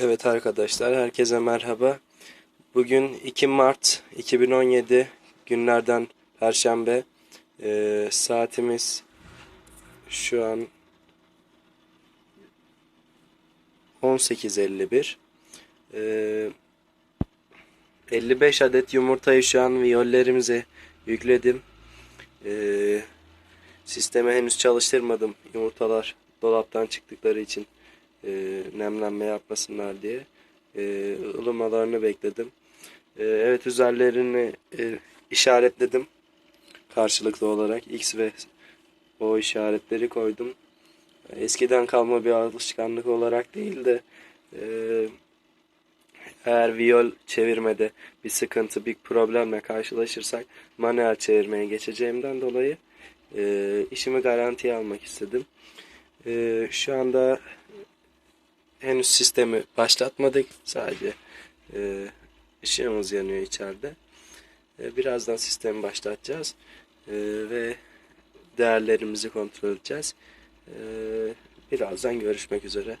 Evet arkadaşlar, herkese merhaba. Bugün 2 Mart 2017 günlerden Perşembe. Ee, saatimiz şu an 18.51. Ee, 55 adet yumurtayı şu an viyollerimize yükledim. Ee, sisteme henüz çalıştırmadım. Yumurtalar dolaptan çıktıkları için e, nemlenme yapmasınlar diye e, ılımalarını bekledim. E, evet üzerlerini e, işaretledim karşılıklı olarak X ve O işaretleri koydum. Eskiden kalma bir alışkanlık olarak değil de e, eğer viyol çevirmede bir sıkıntı, bir problemle karşılaşırsak manuel çevirmeye geçeceğimden dolayı e, işimi garantiye almak istedim. E, şu anda henüz sistemi başlatmadık. Sadece e, ışığımız yanıyor içeride. E, birazdan sistemi başlatacağız. E, ve değerlerimizi kontrol edeceğiz. E, birazdan görüşmek üzere.